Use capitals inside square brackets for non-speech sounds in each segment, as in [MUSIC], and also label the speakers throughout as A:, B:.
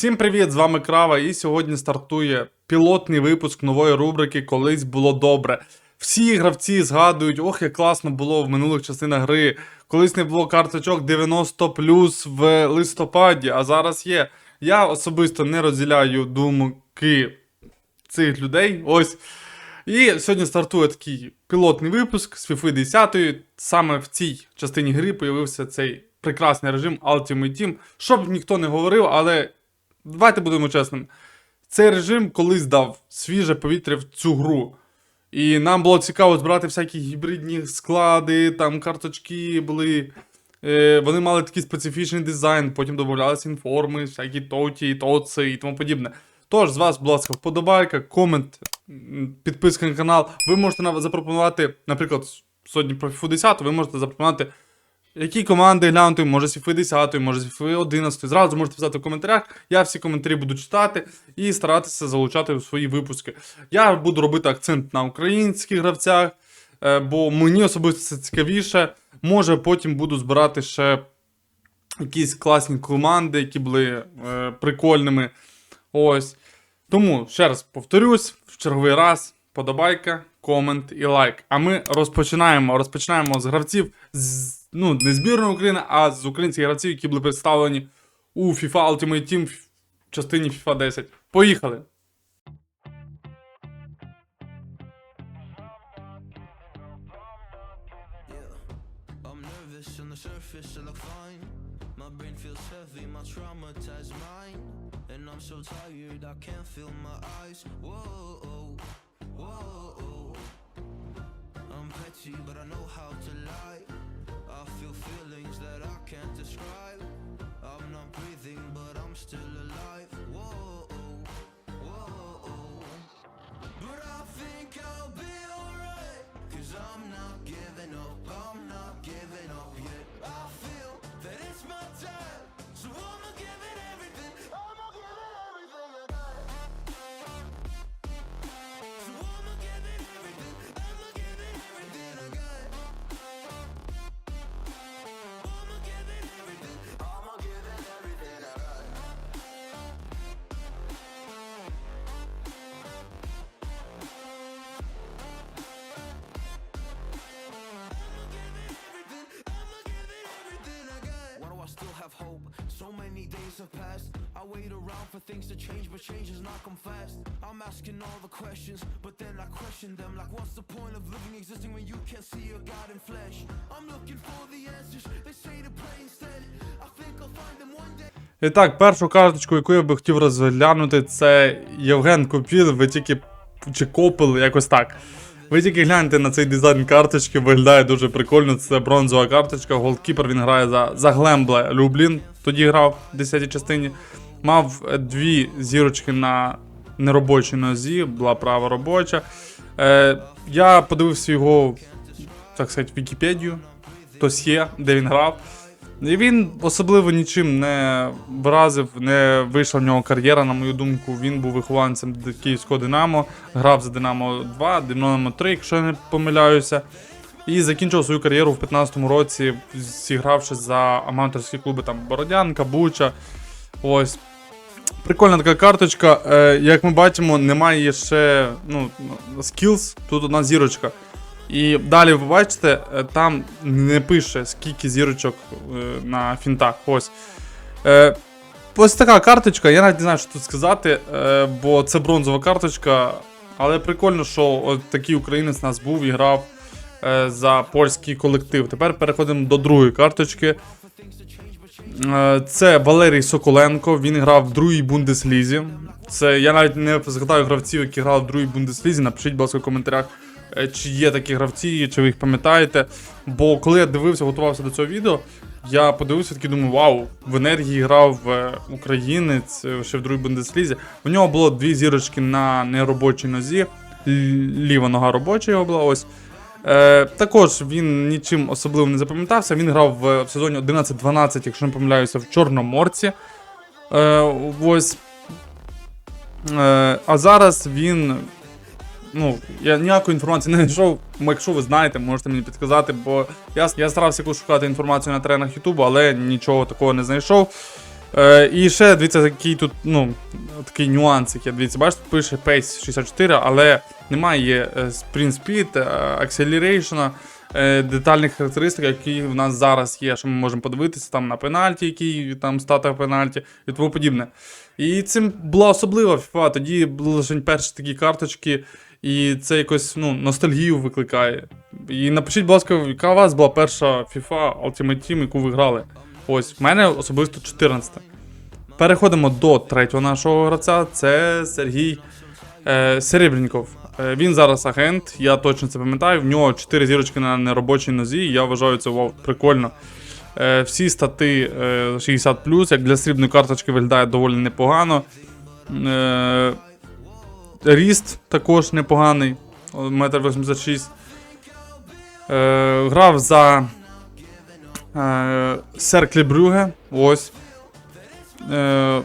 A: Всім привіт! З вами Крава, і сьогодні стартує пілотний випуск нової рубрики Колись було добре. Всі гравці згадують, ох, як класно було в минулих частинах гри. Колись не було карточок 90 в листопаді, а зараз є. Я особисто не розділяю думки цих людей. Ось. І сьогодні стартує такий пілотний випуск з FIFA 10. Саме в цій частині гри появився цей прекрасний режим Ultimate Team. Щоб ніхто не говорив, але давайте будемо чесними. Цей режим колись дав свіже повітря в цю гру. І нам було цікаво збирати всякі гібридні склади, там карточки були. Е, вони мали такий специфічний дизайн, потім додавалися інформи, всякі тоті, тоци і тому подібне. Тож, з вас, будь ласка, вподобайка, комент, підписка на канал. Ви можете запропонувати, наприклад, сьогодні про FIFA 10, ви можете запропонувати, які команди глянути, може з FIFA 10, може з FIFA 11. Зразу можете писати в коментарях. Я всі коментарі буду читати і старатися залучати у свої випуски. Я буду робити акцент на українських гравцях, е, бо мені особисто це цікавіше. Може, потім буду збирати ще якісь класні команди, які були е, прикольними. Ось. Тому, ще раз повторюсь, в черговий раз подобайка, комент і лайк. А ми розпочинаємо. Розпочинаємо з гравців з, ну, не збірної України, а з українських гравців, які були представлені у FIFA Ultimate Team в частині FIFA 10. Поїхали!
B: Traumatized mind. And I'm so tired, I can't feel my eyes. Whoa. But I know how to lie. Have passed. I wait around for things to change, but change has not come fast. I'm asking all the questions, but then I question them. Like, what's the point of living, existing when you can't see your God in flesh? I'm looking for the answers. They say to pray instead. I think I'll find them one day.
A: І так, першу карточку, яку я би хотів розглянути, це Євген Копіл. Ви тільки чи Копил, якось так. Ви тільки гляньте на цей дизайн карточки, виглядає дуже прикольно. Це бронзова карточка. Голкіпер він грає за, за Глембле Люблін. Тоді грав в 10-й частині. Мав е, дві зірочки на неробочій нозі, була права робоча. Е, я подивився його, так сказати, Вікіпедію, досьє, де він грав. І він особливо нічим не вразив, не вийшла в нього кар'єра, на мою думку. Він був вихованцем Київського Динамо, грав за Динамо 2, Динамо 3, якщо я не помиляюся. І закінчив свою кар'єру в 15-му році, зігравши за аматорські клуби там Бородянка, Буча. Ось. Прикольна така карточка. Е, як ми бачимо, немає ще ну, skills, тут одна зірочка. І далі ви бачите, е, там не пише, скільки зірочок е, на фінтах. Ось. Е, ось така карточка, я навіть не знаю, що тут сказати, е, бо це бронзова карточка. Але прикольно, що от такий українець нас був і грав за польський колектив. Тепер переходимо до другої карточки. Е, Це Валерій Соколенко. Він грав в другій бундеслізі. Це я навіть не згадаю гравців, які грали в другій бундеслізі. Напишіть, будь ласка, в коментарях, е, чи є такі гравці, чи ви їх пам'ятаєте. Бо коли я дивився, готувався до цього відео, я подивився такий думаю, вау, в енергії грав е, українець е, ще в другій бундеслізі. У нього було дві зірочки на неробочій нозі. Ліва нога робоча його була ось. Е, також він нічим особливим не запам'ятався. Він грав в, сезоні 11-12, якщо не помиляюся, в Чорноморці. Е, ось. Е, а зараз він. Ну, я ніякої інформації [LAUGHS] не знайшов. Якщо ви знаєте, можете мені підказати, бо я, я старався якусь шукати інформацію на тренах Ютубу, але нічого такого не знайшов. Е, і ще дивіться, який тут, ну, такий нюансик є. Дивіться, бачите, пише Pace 64, але немає е, Sprint Speed, е, Acceleration, е, детальних характеристик, які в нас зараз є, що ми можемо подивитися там на пенальті, який там стата пенальті і тому подібне. І цим була особлива FIFA. Тоді були лише перші такі карточки, і це якось ну, ностальгію викликає. І напишіть, будь ласка, яка у вас була перша FIFA Ultimate Team, яку ви грали? Ось, в мене особисто 14. Переходимо до третього нашого гравця. Це Сергій е, Серебренников. Е, він зараз агент, я точно це пам'ятаю. В нього 4 зірочки на неробочій нозі. Я вважаю це вау, прикольно. Е, всі стати е, 60 як для срібної карточки виглядає доволі непогано. Е, ріст також непоганий. 1,86 м. Е, грав за Серклі Брюге. Ось. Е,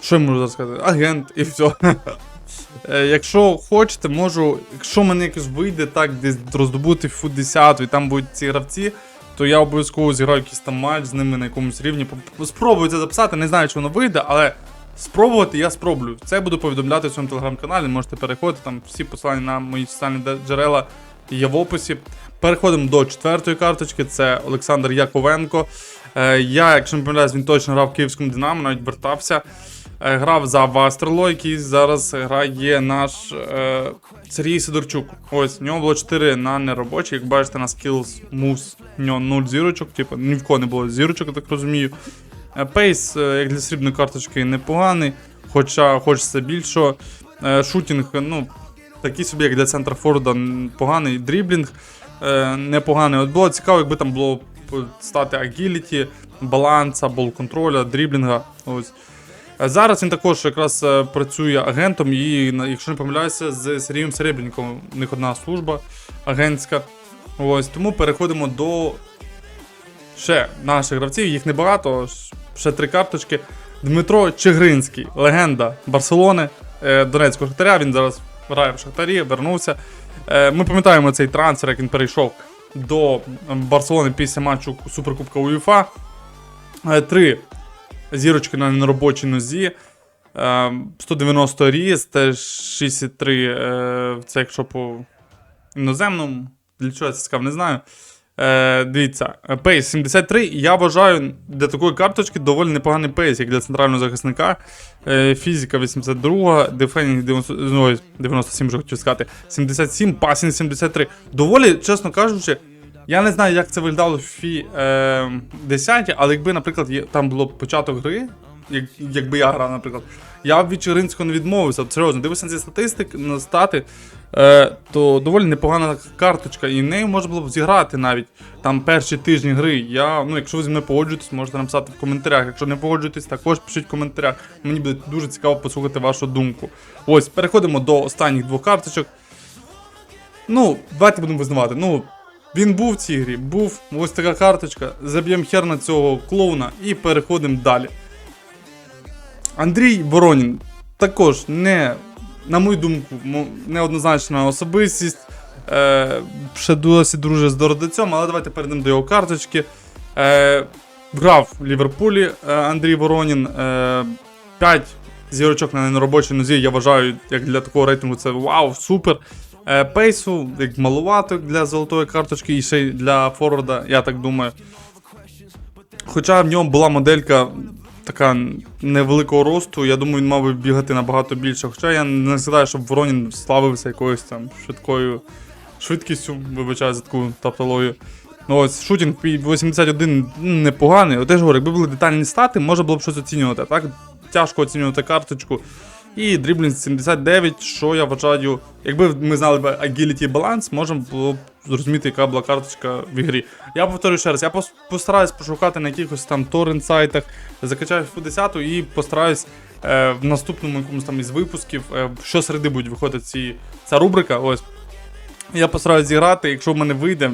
A: що я можу зараз сказати? Агент і все. [LAUGHS] Якщо хочете, можу. Якщо мене якось вийде так, десь роздобути фу 10 і там будуть ці гравці, то я обов'язково зіграю якийсь там матч з ними на якомусь рівні. Спробую це записати, не знаю, чи воно вийде, але спробувати я спробую. Це буду повідомляти в своєму телеграм-каналі. Можете переходити, там всі посилання на мої соціальні джерела є в описі. Переходимо до четвертої карточки, це Олександр Яковенко. Е, я, якщо не помиляюсь, він точно грав в Київському Динамо, навіть вертався. Е, грав за Вастерло, який зараз грає наш е, Сергій Сидорчук. Ось, в нього було 4 на неробочі. Як бачите, на Skills Moves в нього 0 зірочок, типу, ні в кого не було зірочок, я так розумію. Е, Пейс, як для срібної карточки, непоганий, хоча хочеться більшого. Шутінг, ну, такий собі, як для центра Форда, поганий. Дріблінг е, непоганий. От було цікаво, якби там було стати агіліті, баланса, бол контроля, дріблінга. Ось. Е, Зараз він також якраз е, працює агентом і, якщо не помиляюся, з Сергієм Серебренником. У них одна служба агентська. Ось, тому переходимо до ще наших гравців, їх небагато, ще три карточки. Дмитро Чигринський, легенда Барселони, е, Донецького Шахтаря. Він зараз грає в Шахтарі, вернувся. Е, Ми пам'ятаємо цей трансфер, як він перейшов до Барселони після матчу Суперкубка УЄФА. Е, Три зірочки на неробочій нозі. Е, 190 ріст, 63, е, це якщо по іноземному. Для чого я це сказав, не знаю. Е, дивіться, пейс 73. Я вважаю для такої карточки доволі непоганий пейс, як для центрального захисника. Е, фізика 82, дефенінг 90, ну, 97 вже хотів сказати. 77, пасінг 73. Доволі, чесно кажучи, я не знаю, як це виглядало в фі е, 10, але якби, наприклад, є- там було початок гри, як, якби я грав, наприклад, я б від Чигиринського не відмовився. Серйозно, дивишся на ці статистики, на стати, е, то доволі непогана карточка, і нею можна було б зіграти навіть там перші тижні гри. Я, ну, якщо ви зі мною погоджуєтесь, можете написати в коментарях. Якщо не погоджуєтесь, також пишіть в коментарях. Мені буде дуже цікаво послухати вашу думку. Ось, переходимо до останніх двох карточок. Ну, давайте будемо визнавати. Ну, він був в цій грі, був ось така карточка. Заб'ємо хер на цього клоуна і переходимо далі. Андрій Воронін також не, на мою думку, неоднозначна особистість. Е, ще досі друже з Дородецьом, але давайте перейдемо до його карточки. Е, грав в Ліверпулі е, Андрій Воронін. Е, 5 зірочок на неробочій нозі, я вважаю, як для такого рейтингу це вау, супер. Е, Пейсу, як малувато для золотої карточки, і ще й для форварда, я так думаю. Хоча в ньому була моделька така невеликого росту, я думаю, він мав би бігати набагато більше. Хоча я не згадаю, щоб Воронін славився якоюсь там швидкою швидкістю, вибачаю за таку тавтологію. Ну ось шутінг 81 непоганий. От я ж говорю, якби були детальні стати, можна було б щось оцінювати. Так тяжко оцінювати карточку. І дріблінг 79, що я вважаю, якби ми знали б agility і баланс, можна було б зрозуміти, яка була карточка в ігрі. Я повторюю ще раз, я пос- постараюсь пошукати на якихось там торрент сайтах, закачаю фу 10 і постараюсь е, в наступному якомусь там із випусків, е, щосереди будуть виходити ці, ця рубрика. Ось. Я постараюсь зіграти, якщо в мене вийде,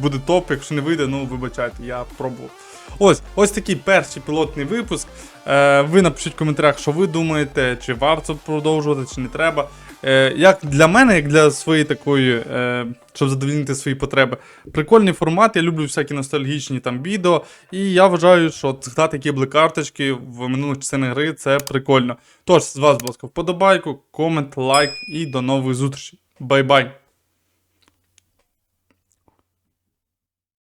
A: буде топ, якщо не вийде, ну вибачайте, я пробував. Ось, ось такий перший пілотний випуск. Е, ви напишіть в коментарях, що ви думаєте, чи варто продовжувати, чи не треба. Е, як для мене, як для своєї такої, е, щоб задовольнити свої потреби, прикольний формат. Я люблю всякі ностальгічні там відео. І я вважаю, що згадати, які були карточки в минулих частинах гри, це прикольно. Тож, з вас, будь ласка, вподобайку, комент, лайк і до нових зустрічей. Бай-бай!